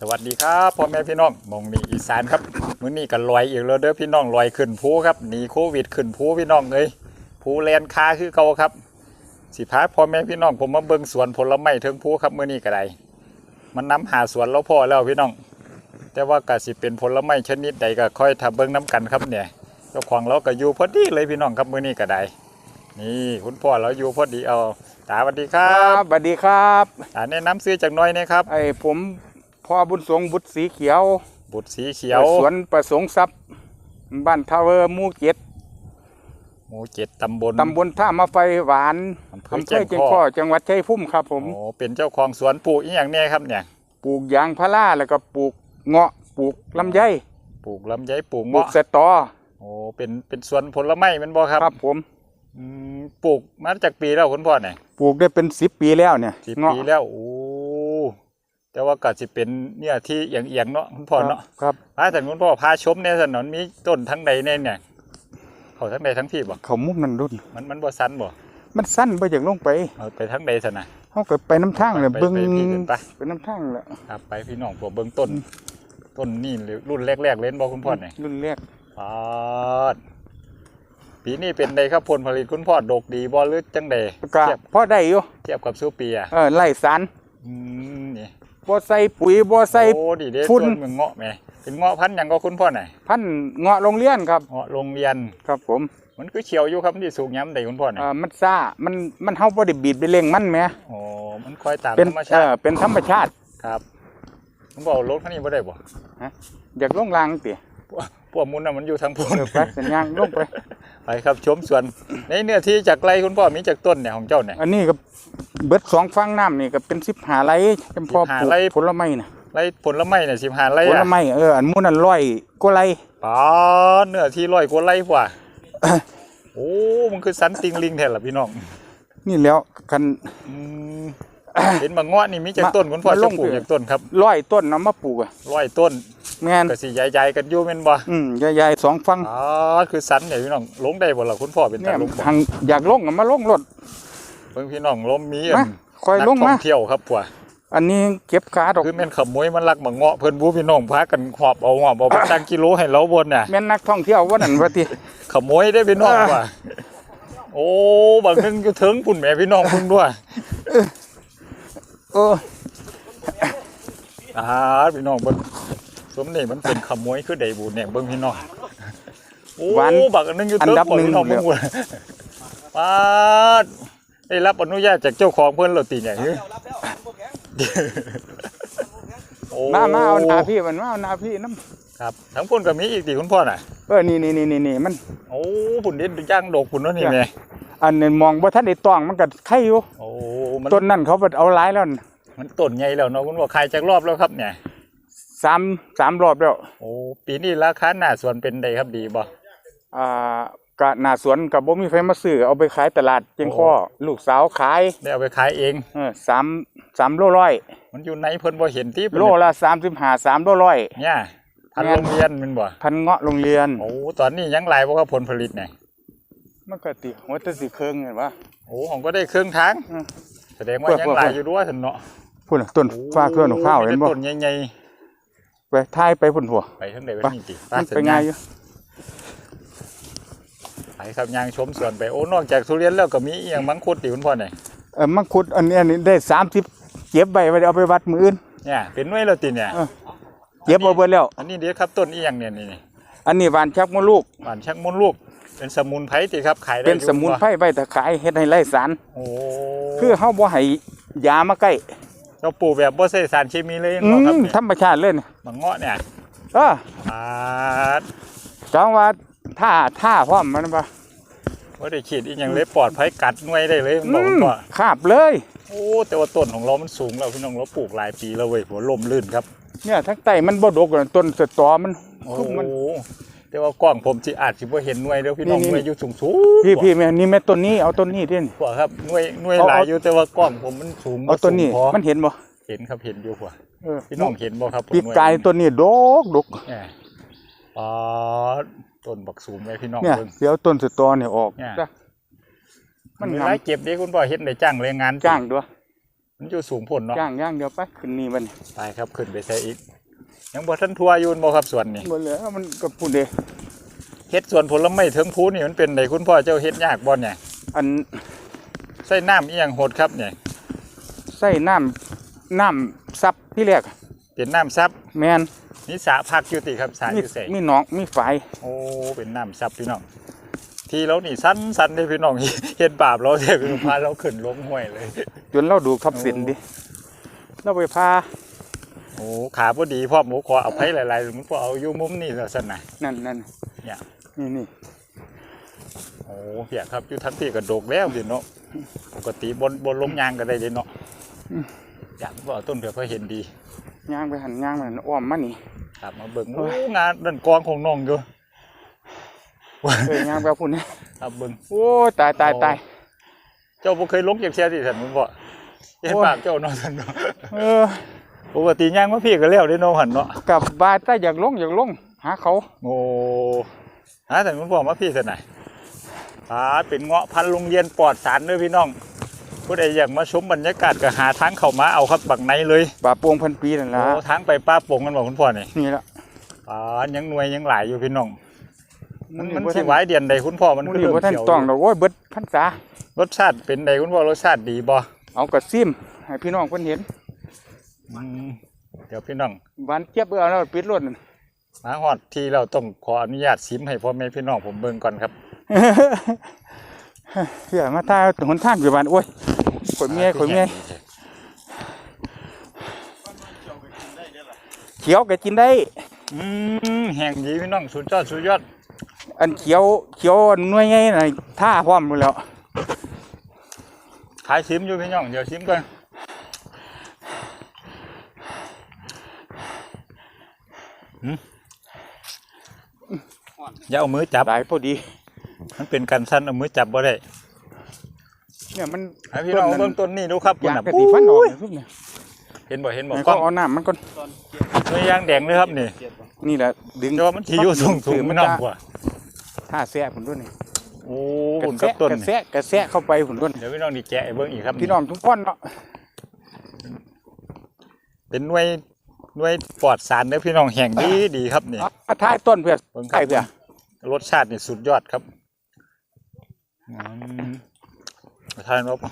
สวัสดีครับพ่อแม่พี่น้องหมองนี่อีสานครับมื้อนี้ก็ลอยอีกแล้วเด้อพี่น้องลอยขึ้นภูครับหนีโควิดขึ้นภูพี่น้องเอ้ยภูแลนคาคือเก่าครับ สิพาพ่อแม่พี่น้องผมมาเบิ่งสวนผลไม้เทิงภูครับมื้อนี้ก็ได้มันนำหาสวนแล้วพ่อแล้วพี่น้อง แต่ว่าก็สิเป็นผลไม้ชนิดใดก็ค่อยทำเบิ่งน้กันครับเนี่ยเจ้าของเราก็อยู่พอดีเลยพี่น้องครับมื้อนี้ก็ได้นี่คุณพ่อเราอยู่พอดีเอาตาสวัสดีคครัรับบสวัสดีครับตาแนะนำซื้อจากหน้อยนะครับไอ้ผม พ่อบุญสงฆ์บุตรสีเขียวบุตรสีเขียวสวนประสงค์ทรัพย์ บ้านทาวเวอร์หมู่เจ็ดหมู่เจ็ดตำบลตำบลท่ามาไฟหวานอำเภออำเภแจ้องเจียงข้ข้ออจังหวัดชัยภูมิครับ ผมโอ้เป็นเจ้าของสวนปลูกอีหยังเนี่ยครับเนี่ย ปลูกยางพาราแล้วก็ปลูกเงาะปลูกลำไยปลูกลำไยปลูกปลูกเงาะสตอโอ้เป็นเป็นสวนผลไม้แมันบ่ครับครับผมอืมปลูกมาจากปีแล้วคุณพ่อเนี่ยปลูกได้เป็นสิบปีแล้วเนี่ยสิบเงาะปีแล้วโอ้ แต่ว่าก็สิเป็นเนี่ยที่เอียงๆเนาะคุณพ่อเนาะครับพาแต่คุณพ่อพาชมเนี่ยถนนมีต้นทั้งใดเนี่ยเนี่ยเขาทั้งใดทั้งที่บ่เขามุกนั่นรุ่นมันมันบ่สันบ่มันสั้นไปอย่างลงไปเอาไปทั้งใดซะนะเขาก็ไปน้ำทางเลยไปเบิ้งไปพี่ขึ้นไปไปน้ำทางแหละครับไปพี่น้องพวกเบิ่งต้น ต้นนี่เลยรุ่นแรกๆเล่นบ่คุณพ่อเนี่ยรุ่นแรกปาดปีนี้เป็นไดครับผลผลิตคุณพ่อดกดีบ่หรือจังใดก็เทียบพอได้อยู่เทียบกับซูเปียเออไล่สารอืมนี่ บ่ใส่ปุ๋ยบ่ใส่ โอ้ดีเด้ฝุ่น ต้นมึงเงาะแหมเป็นเงาะพันธุ์หยังก็คุณพ่อไหนพันธุ์เงาะโรงเรียนครับ เงาะโรงเรียน ครับผมมันคือเขียวอยู่ครับมันสิสูงย้ำใดคุณพ่อไหนอ่ามันซ่ามันมันเฮาบ่ได้บีบไปเร่งมันแหมโอ้มันคอยตามเป็นธรรมเอชาติอเป็นธรรมชาติ ครับผมบอกรถคันนี้บ่ได้บ่อยากลงรางติ พวกมุนน่ะมันอยู่ทางพูนเออไปสัญญาณลงไปไปครับชมสวนในเนื้อที่จากไรคุณพ่อมีจากต้นเนี่ยของเจ้าเนี่ยอันนี้ก็เบิดสองฟังน้ำนี่ก็เป็น15ไร่จำพอป15ลูกไร่ผลไม้น่ะไรผลไม้เนี่ย15ไรผลอะไม้เอออันหมู่นั้นร้อยกว่าไร่ปาดเนื้อที่ร้อยกว่าไรกว่าโอ้มันคือสันติงลิงแท้ล่ะพี่น้องนี่แล้วคันอืมเห็นบางเงาะนี่มีจากมาต้นคุณพ่อมาลจะงปลูกเถอะจากต้นครับร้อยต้นนำมาปลูกอะร้อยต้น แม่นก็สิใหญ่ๆกันอยู่แม่นบ่อืมใหญ่ๆสองฟังอ๋อคือสันเนี่ยพี่น้องลงได้บ่ล่ะคุณพ่อเป็นเนี่ตายลงบ่ทางอยากลงก็มาลงรถเพิ่งพี่น้องลมมีมาคอยลงนักท่มาองเที่ยวครับพ่ออันนี้เก็บขาดอกคือแม่นขโมยมันลักบางเงาะเพิ่นบูพี่น้องพากันหอบเอาหอบเอาไปตั้งกิโลให้เราบนน่ะแม่นนักท่องเที่ยวว่านั่นว่าติขโมยได้พี่น้องเออว่ะโอ้บางนึงอยู่ถึงปุ่นแม่พี่น้องเพิ่งด้วยเอออ่าพี่น้องเบิ่ง สมนี่มันเป็นขโมยคือไดบูเนี่ยเบิ่งพี่น้องโอ้หวานบักอันนึงอยู่อันถึงดับบ่หนึ่ง พี่น้องเลยเบิ่งว่าปาดได้รับอนุญาตจากเจ้าของเพิ่นแล้วติเนี่ยเฮ้ยโอ้มามาเอาหนาพี่มันมาเอาหนาพี่น้ำครับทั้งพุ่นก็มีอีกติคุณพ่อน่ะเออนี่นี่นี่นี่นี่มัน โอ้พุ่นเด็ดย่างดอกพุ่นเนาะนี่แม่อันนี้มองว่าท่านได้ต้องมันก็ไข่อยู่โอ้มันต้นนั่นเขาไปเอาหลายแล้วน่ะมันต้นใหญ่แล้วเนาะคุณพ่อขายจากรอบแล้วครับเนี่ย สามสามรอบแล้วโอ้ปีนี้ราคาหน้าสวนเป็นไดครับดีบ่อ่ากะหน้าสวนกับบ่มีไฟมาซื้อเอาไปขายตลาดเจียงข้อลูกสาวขายได้เอาไปขายเองเออสามสามโลร้อย มันอยู่ในเพิ่นบ่เห็นที่เพิ่นโลละสามสิบห้าสามโลร้อยเนี่ยทันแม่นโรงเรียนแมันบ่พันเงาะโรงเรียนโอ้ตอนนี้ยังหลายบ่ครับผลผลิตเนี่ยมันก็ติหัวแตะสิเครื่องเห็นปะโอ้ผมก็ได้ครึ่งทางอืมแสดงว่าเพื่อยังหลายอยู่ด้วยท่านเนาะพุ่นน่ะต้นฟ้าเครื่องข้าวเห็นบ่มีแต่ต้นใหญ่ ไปท้ายไปพุ่นหัวๆไปทางใดไปไปนี่ติมันไปง่ายอยู่ไปครับยางชมสวนไปโอ้นอกจากทุเรียนแล้วก็มีอีหยังมังคุดติคุณพ่อเนี่ยเออมังคุดอันนี้อันนี้ได้สามสิบเก็บไว้ไว้เอาไปวัดมืออื่นเนี่ยเป็นหน่วยแล้วติเนี่ยเออเก็บเอาเบิดแล้ว อันนี้เดี๋ยวครับต้นอีหยังเนี่ยนี่อันนี้หวานชักมะลูกหวานชักมุนลูก เป็นสมุนไพรติครับขายได้เป็นอยู่สมุนไพรไว้แต่ขายเฮ็ดให้ไร้สารโอ้คือเฮาบ่ให้ยามาใกล้ เราปลูกแบบบ่ใส่สารเคมีเลยอืเนาะครับมเนี่ยธรรมชาติเลยนี่บางเงาะเนี่ยเอออ่าจังว่าท่าท่าพร้อมมันบ่ว่าได้ขีดอีกอย่างเลยปลอดภัยกัดหน่วยได้เลยมันบอกอืมว่าคาบเลย โอ้แต่ว่าต้นของเรามันสูงแล้วพี่น้องเราปลูกหลายปีแล้วเว้ยหัวลมลื่นครับเนี่ยทั้งใต้มันบ่ดกอะต้นสตอมันโอ้คือมัน แต่ว่ากล้องผมสิอาจสิบ่เห็นหน่วยเด้อพี่น้องนี่หนี่ น่วยอยู่สูงสูงพี่พี่แม่นี่แม่ต้นนี้เอาต้นนี้ดิ กว่าครับหน่วยหน่วยเอาหลายเอา อยู่แต่ว่ากล้องผมมันสูงเอาต้นนี้สูงพอมันเห็นบ่เห็นครับเห็นอยู่กว่าเออพี่น้องเห็นบ่ครับปีกกายต้นนี้ดกดกเนี่ยอ๋อต้นบักสูงเลยพี่น้องเนี่ยเบิ่ง เดี๋ยวต้นสตอเนี่ยออกเนี่ย จ้ะมัมันนมีงาหลายมเก็บเด้คุณพ่อเฮ็ดได้จ้างแรงงานจ้างด้วยมันอยู่สูงพุ่นเนาะย่างย่างเดี๋ยวไปขึ้นนี่มันไปครับขึ้นไปใส่อีก ยังบ่ทันทัวอยู่บ่ครับสวนนี่บ่เหลือมันก็พูดเด้เฮ็ดสวนผลไม้ถึงภูนี่มันเป็นไดคุณพ่อเจ้าเฮ็ดยากบ่เนี่ยอันใส่น้ำอีหยังโหดครับเนี่ยใส่น้ำน้ำซับที่แรกเป็นน้ำซับแมนนี่สระพักอยู่ติครับสระอมียู่ใส่มีหนองมีฝายโอ้เป็นน้ำซับพี่น้องทีเรานี่สั้นสั้นๆเด้พี่น้องเฮ็ดบาปเราเด้คือพาเราขึ้นลงห้วยเลย จนเราดูทับสินดิเราไปพา โอ้ขาพอดีพ่อหมูขอเอาไผหลายๆมันพอเอาอยู่มุมนี่แล้วซั่นน่ะนั่นนั่นเนี่ยนี่นี่โอ้เพียครับอยู่ทั้งที่กระโดกแล้วพี่เนาะปกติบนบนล้มยางก็ได้เลยเนาะอยากว่าเอาต้นเผือกเพื่อเห็นดีย่างไปหันย่างไปหันอ้อมมานี่ครับมาเบิ่งโอ้งานดันกองของน้องอยู่เอ้ยย่างไปเอาพุ่นนี่ครับเบิ่งโอ้ยตายตายตายเจ้าบ่เคยลงเก็บเสียสิท่านผมบ่เห็นโอ้ยปากเจ้าเนาะท่านเนาะเออ ปกติย่างมาพี่ก็แล้วได้เนาะหันเนาะกลับบ้านถ้าอยากลงอยากลงหาเขาโอ้หาท่านคุณพ่อมาพี่ซั่นน่ะอ่าเป็นเงาะพันธุ์โรงเรียนปลอดสารเด้อพี่น้องผู้ใดอยากมาชมบรรยากาศก็หาทางเข้ามาเอาครับบักในเลยป่าโปวงพันปีนั่นล่ะโอ้ทางไปป้าโป่งกันบ่คุณพ่อนี่นี่ละอ่ายังหน่วยยังหลายอยู่พี่น้องมันมันบ่สิทัหวายเดือนใดคุณพ่อมันมันคืออยู่เริ่มบ่ท่านเขียวต้องดอกโอ้ยเบิดพรรษารสชาติเป็นใดคุณพ่อรสชาติดีบ่เอากระซิมให้พี่น้องเพิ่นเห็น อืมเดี๋ยวพี่น้องหวานเจี๊ยบเอ้เอาแล้วปิดรถนั่นมาฮอดที่เราต้องขออนุญาตซิมให้พ่อแม่พี่น้องผมเบิ่งก่อนครับเฮียมาท่าหนทางอยู่บ้านโอ้ยข่อยเมียข่อยเมียเขียวก็กินได้ อืมแห่งดีพี่น้องสุดยอดสุดยอด อันเขียวเขียวหน่วยไงน่ะท่าพร้อมหมดแล้วขายซิมอยู่พี่น้องเดี๋ยวซิมก่อนหืม อย่าเอามือจับ หลายพอดี มันเป็นการสั้นเอามือจับบ่ได้เนี่ยมันให้พี่น้องเบิ่งต้นนี้ดูครับอยากน่ะกระติฟันออกเนี่ยทุกเนี่ยเห็นบ่เห็นบ่ให้กล้เขาองเอาน้ำมันก่อนไม่ยางแดงเลยครับนี่นี่แหละดึงแต่ว่ามันสิอยู่สูงสูงมัไม่นน้อจะงกว่า ท่าแซ่ผุนด้วยนี่โอ้กระหุ่นกับแซะต้นกระนี่แซะกระแซะเข้าไปผุนด้วยเดี๋ยวพี่น้องดีแกะให้เบิ่งอีกครับพี่น้องทุกคนเนาะเป็นหน่วย หน่วยปลอดสารเด้อพี่น้องแห่งดีดีครับนี่เอาท้ายต้นเพื่อเบิ่งคใกล้รับเพื่อรสชาตินี่สุดยอดครับอืมทานว่า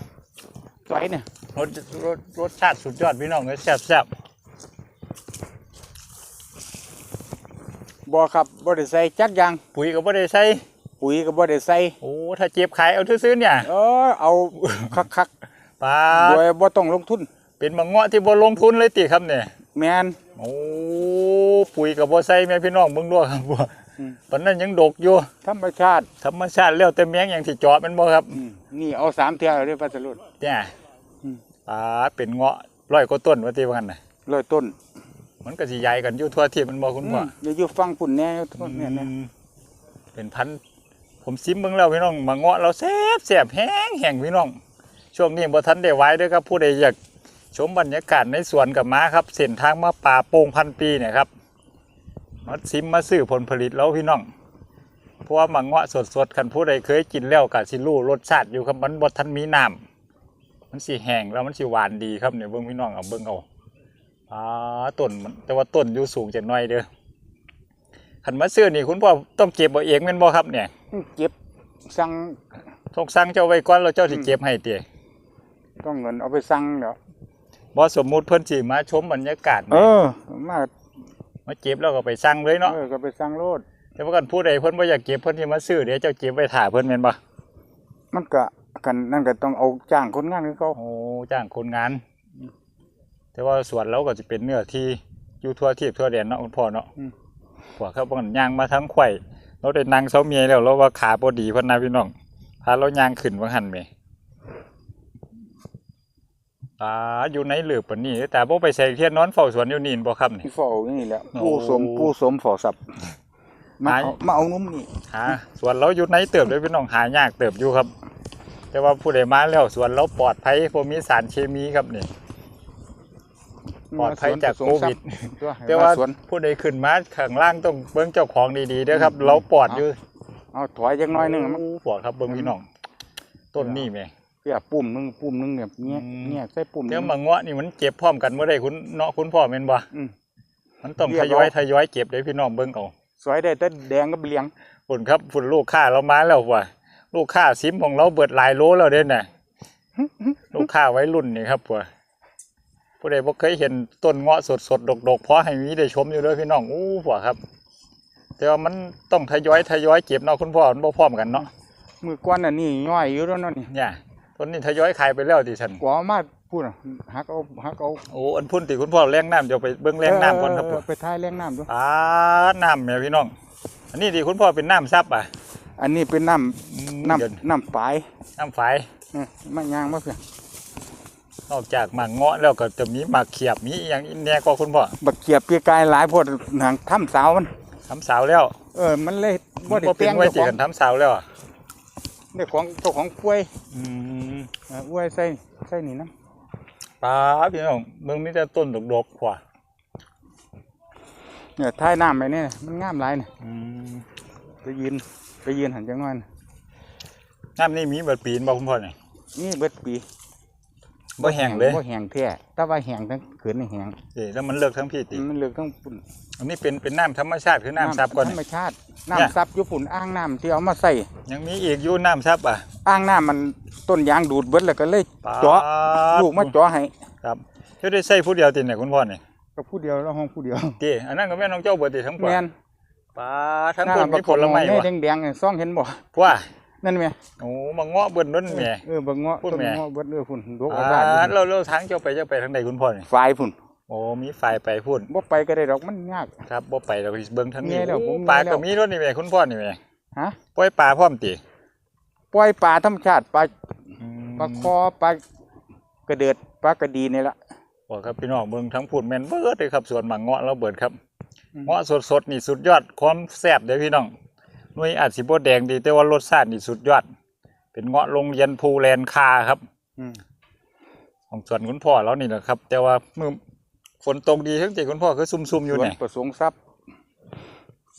สวยเนี่ยรสรสรสชาติสุดยอดพี่น้องเลยแซ่บแซ่บบ่ครับบ่ได้ใส่จักอยางปุ๋ยก็บ่ได้ใส่ปุ๋ยก็บ่ได้ใส่โอ้ถ้าเจ็บขายเอาซื้อๆเนี่ยเออเอาคักปลาๆโดยบ่ต้องลงทุน เป็นมังเงาะที่บ่ลงทุนเลยติครับเนี่ย แมน โอ้ปุ๋ยกับบ่ใส่แม่พี่น้องเบิ่งด้วยครับบ่อืมปานนั้นยังดกอยู่ธรรมชาติธรรมชาติแล้วแต่แมงอย่างที่เจาะแมันบ่ครับอืมนี่เอาสามเที่ยวเด้อพัสดุ เนี่ยอืมปลาเป็นเงาะร้อยกว่าต้นว่าที่ว่างั้นน่ะร้อยต้นมันก็สิใหญ่กันอยู่ทั่วที่มันบ่คุณพ่ออืมเดี๋ยวอยู่ฟังปุ่นแน่ต้นเนี่ยนะอืมเป็นพันธุ์ผมซิมเบิ่งแล้วพี่น้องมาเงาะเราแซ่บแซ่บแห้งแห้งพี่น้อง ช่วงนี้บ่ทันได้ไว้เด้อครับผู้ใดอยาก ชมบรรยากาศในสวนกับม้าครับเส้นทางมาป่าโป่งพันปีเนี่ยครับมาซิมมาซื้อผลผลิตแล้วพี่น้องเพราะว่ามังเงาะสดๆคันผู้ใดเคยกินแล้วก็สิรู้รสชาติอยู่ครับมันบ่ทันมีน้ำมันสิแห้งแล้วมันสิหวานดีครับเนี่ยเบิ่งพี่น้องเอาเบิ่งเอาอ่าต้นมันแต่ว่าต้นอยู่สูงจักหน่อยเด้อคันมาซื้อนี่คุณพ่อต้องเก็บเอาเองแม่นบ่ครับเนี่ยเก็บสั่งต้องสั่งเจ้าไว้ก่อนแล้วเจ้าสิเก็บให้ติต้องเงินเอาไปสั่งเดี๋ยว บ่สมมุติเพิ่นสิมาชมบรรยากาศเออ มามาเก็บแล้วก็ไปสั่งเลยเนาะเออก็ไปสั่งโลดแต่ว่ากันผู้ใดเพิ่นบ่อยากเก็บเพิ่นสิมาซื้อเดี๋ยวเจ้าเก็บไว้ถ่าเพิ่นแม่นบ่มันก็กันนั่นก็ต้องเอาจ้างคนงานคือเขาโอ้จ้างคนงาน แต่ว่าสวนเราก็จะเป็นเนื้อที่อยู่ทั่วทีบทั่วแดนเนาะคุณพ่อเนาะพวกเขาบ่นย่างมาทั้งไข่เราได้นั่งเสาเมียแล้วเราว่าขาบ่ดีเพิ่นนะพี่น้องพาเราย่างขึ้นว่าหั่นแหม ตาอยู่ในหลืบปานนี้แต่บ่ไปใส่เทียนนอนเฝ้าสวนอยู่นี่บ่ครับนี่ที่เฝ้านี่แหละโอ้ผู้สมผู้สมฝ่อสับมาหายเอามาเอานุ่มนี่หาสวนเราอยู่ในเติบเลยพี่น้องหายากเติบอยู่ครับ แต่ว่าผู้ใดมาแล้วสวนเราปลอดภัยบ่มีสารเคมีครับนี่ปลอดภัยจากโควิดตัวแต่ว่าสวนผู้ใดขึ้นมาข้างล่างต้องเบิ่งเจ้าของดีๆเด้อครับ เราปลอดอยู่เอาถอยจักหน้อยหนึงมันโปลอดครับเบิ่งพี่น้องต้นนี่แหม่ เปียปุ่มหนึงปุ่มหนึงเนี่ยเงี้ยอืมเงี้ยใส่ปุ่มหเดี๋ยวนึ่งมาเงาะนี่มันเก็บพร้อมกันบ่ได้คุณเนาะคุณพ่อแม่นบ่อืมมันต้องเรีทยกยอยเอาทยอยเก็บเด้พี่น้องเบิ่งเอาสวยได้แต่แดงกับเหลียงฝุ่นครับฝุ่นลูกค้าเรามาแล้วว่ะลูกค้าซิมของเราเบิดหลายโลแล้วเด้น่ะลูกค้าไว้รุ่นนี่ครับว่ะผู้ใดบ่เคยเห็นต้นเงาะสดๆดกๆพอให้มีได้ชมอยู่เด้อพี่น้องอู้ว่ะครับ แต่ว่ามันต้องทยอยทยอยเก็บเนาะคุณพ่อมันบ่พร้อมกันเนาะมือก้อนน่ะนี่ย่อยอยู่แล้วเนาะนี่เนี่ย ต้นนี้ทยอยขายไปแล้วดิฉันกว่ามาพูดน่ะหักเอาหักเอาโอ้อันพุ่นติคุณพ่อแรงน้ำเดี๋ยวไปเบิ่งแรงน้ำก่อนครับเไปท้ายแรงน้ำด้วยอ่าน้ำแม่พี่น้อง อันนี้ดิคุณพ่อเป็นน้ำซับอะ อันนี้เป็นน้อืมำน้เดี๋ยวำน้ำฝายน้ำฝายเออมายางมาเพื่อนนอกจากหมากเงาะแล้วก็จะมีหมากเขียบมีอหย่างอินแน่ก็คุณพ่อบักเขียบเปียกายหลายโพดหางถ้ำสาวมันทำสาวแล้ว เออ มันเลยบ่ได้บ่เป็เปีนยงไว้เจ้าจีของกันทำสาวแล้วอะได้ของเจ้าของกล้วย อืมเออกล้วยใส่ใส่นี่นะป้าพี่น้องเมืองมีแต่ต้นดกๆกว่าเนี่ยท้ายน้ำไปเนี่ยมันงามหลายเนี่ยอืมไปยืนไปยืนหันจังหน่อยน่ะน้ำนี่มีเบิดปีนบ่คุณพ่อนี่นี่เบิดปี บ่แห้งเลยบ่แห้งแท้แต่ว่าแห้งทั้งขืนนี่แห้งเอ้แล้วมันเลิกทั้งพี่ติมันเลือกทั้งปุ่นอันนี้เป็นเป็นน้ำธรรมชาติคือน้ำซับก่อนธรรมชาติเนี่ยน้ำซับอยู่ปุ่นอ่างน้ำที่เอามาใส่ยังมีอีกอยู่น้ำซับอะอ่างน้ำมันต้นยางดูดเบิดแล้วก็เลยป๊าดเจาะลูกมาเจาะให้ครับเจ้าได้ใส่ผู้เดียวติเนี่ยคุณพ่อนี่ก็ผู้เดียวแล้วห้องผู้เดียวติอันนั้นก็แม่น้องเจ้าเบิดติทั้งปวแม่นป้าทั้งคนมีผลไม้แม่วะแดงๆเนี่ยซ่องเห็นบ่ว่า นั่นแม่โอ้มาเงาะเบิดนั่นแหม่เออเบิ่งเงาะพูดต้นแม่เงาะเบิดเออพุ่นดอกอ่เอาบ้านอยู่าเราเราทางเจ้าไปเจ้าไปทางใดคุณพ่อนี่ฝ่ายพุ่นโอ้มีไฟไปพูดบ่ไปก็ได้ดอกมันยากครับบ่ไปเราเบิ่งทางนี้แม่แล้วผมโอ้ปลาแม่แล้วก็มีรถนี่แหม่คุณพ่อนี่แหม่ฮะปล่อยปลาพร้อมติปล่อยปลาธรรมชาติปลาอืมปลาคอปลากระเดิดปลากระดีนี่ละบอกครับพี่น้องเบิ่งทั้งพูดแม่นเบิดเลยครับสวนหมากเงาะเราเบิดครับอืมเงาะสดๆนี่สุดยอดความแซ่บเด้อพี่น้อง หน่วยอาจสิบ่แดงดี แต่ว่ารสชาตินี่สุดยอด เป็นเงาะโรงเรียนภูแลนคาครับอืมของสวนคุณพ่อเรานี่แหละครับ แต่ว่ามือฝนตกดีทั้งใจคุณพ่อคือซุ่มๆอยู่สวนเนี่ยประสงค์ทรัพย์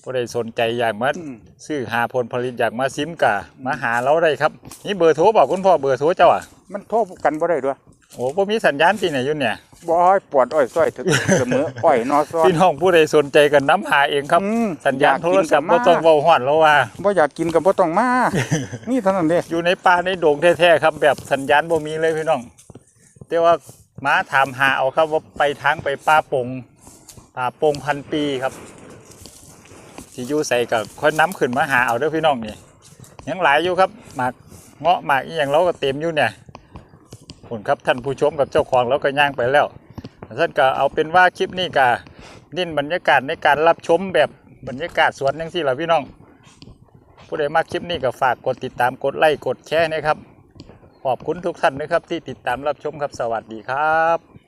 บ่ได้สนใจอยากมาอืมซื้อหาผลผลิตอยากมาซิมกะมาหาเราได้ครับ นี่เบอร์โทรบอกคุณพ่อเบอร์โทรเจ้าอะมันโทรกันบ่ได้ด้วยโอ้บ่มีสัญญาณที่ไหนอยู่เนี่ย บ่ให้ปวดอ้อยซ้อยถึงเสมออ้อยนอซ้อน พี่น้องผู้ใดสนใจกันน้ำหาเองครับ อืมสัญญาณโทรศัพท์อยากกินก็บ่ต้องเว้าฮอดแล้วว่า บ่อยากกินก็บ่ต้องมา นี่เท่านั้นเด้อยู่ในป่าในโด่งแท้ๆครับ แบบสัญญาณบ่มีเลยพี่น้องแต่ว่ามาถามหาเอาครับว่าไปทางไปป่าปงป่าปงพันปีครับที่อยู่ใส่กับค่อยน้ำขึ้นมาหาเอาเด้อพี่น้องนี่ยังหลายอยู่ครับหมากเงาะหมากอีหยังเราก็เต็มอยู่เนี่ย ผลครับท่านผู้ชมกับเจ้าของแล้วก็ย่างไปแล้วท่านก็เอาเป็นว่าคลิปนี้กะนิ่นบรรยากาศในการรับชมแบบบรรยากาศสวนยังที่เราพี่น้อง ผู้ใดมาคลิปนี้ก็ฝากกดติดตามกดไลค์กดแชร์นะครับ ขอบคุณทุกท่านนะครับที่ติดตามรับชมครับสวัสดีครับ